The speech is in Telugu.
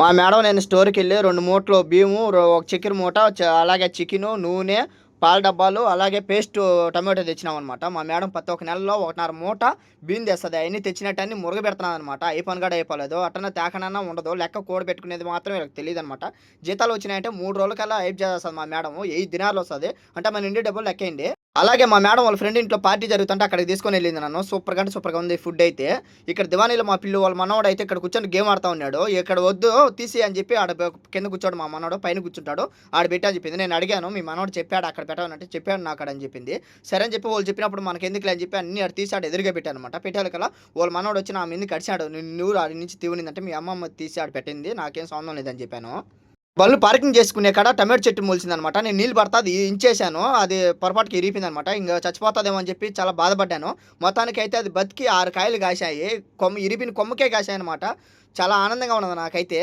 మా మేడం నేను స్టోర్కి వెళ్ళి రెండు మూటలు బియ్యము ఒక చికెన్ మూట అలాగే చికెను నూనె పాల డబ్బాలు అలాగే పేస్ట్ టమాటో తెచ్చినాం అనమాట మా మేడం ప్రతి ఒక్క నెలలో ఒకటిన్నర మూట బియ్యం తెస్తుంది. అవన్నీ తెచ్చినట్టన్నీ అన్ని మురగ పెడుతున్నాను అనమాట కూడా అయిపోలేదు అట్టన తేకనన్నా ఉండదు. లెక్క కూడ పెట్టుకునేది మాత్రం వీళ్ళకి తెలియదు అనమాట జీతాలు వచ్చినాయంటే మూడు రోజులకల్లా హైప్ చేస్తుంది మా మేడం ఎయిట్ దినాలు వస్తుంది. అంటే మన ఇంటి డబ్బులు లెక్కేయండి. అలాగే మా మేడం వాళ్ళ ఫ్రెండ్ ఇంట్లో పార్టీ జరుగుతుంటే అక్కడికి తీసుకొని వెళ్ళింది నన్ను. సూపర్గా అంటే సూపర్గా ఉంది ఫుడ్ అయితే. ఇక్కడ దివానీలో మా పిల్లు వాళ్ళ మనవాడు అయితే ఇక్కడ కూర్చొని గేమ్ ఆడుతూ ఉన్నాడు. ఇక్కడ వద్దు తీసి అని చెప్పి ఆడ కింద కూర్చోడు మా మనవాడు పైన కూర్చుంటాడు. ఆడ పెట్టి అని చెప్పింది. నేను అడిగాను మీ మనవాడు చెప్పాడు అక్కడ పెట్టాలంటే చెప్పాడు నాకు అక్కడ అని చెప్పింది. సరే అని చెప్పి వాళ్ళు చెప్పినప్పుడు మనకి ఎందుకు అని చెప్పి అన్ని ఆడ తీసి ఆడ ఎదురుగా పెట్టాను అనమాట పెట్టాలి కదా వాళ్ళ మనవాడు వచ్చి నా మీద కడిచాడు నువ్వు ఆడి నుంచి తీవనిందంటే మీ అమ్మమ్మ తీసి ఆడ పెట్టింది. నాకేం సంబంధం లేదని చెప్పాను. బళ్ళు పార్కింగ్ చేసుకునే కాడ టమాటో చెట్టు మూల్చిందనమాట నేను నీళ్ళు పడతా అది ఇంచేశాను అది పొరపాటుకి ఇరిపింది అనమాట ఇంకా చచ్చిపోతుందేమో అని చెప్పి చాలా బాధపడ్డాను. మొత్తానికి అయితే అది బతికి ఆరు కాయలు కాశాయి. కొమ్మ ఇరిపిన కొమ్మకే కాశాయి అనమాట చాలా ఆనందంగా ఉన్నది నాకైతే.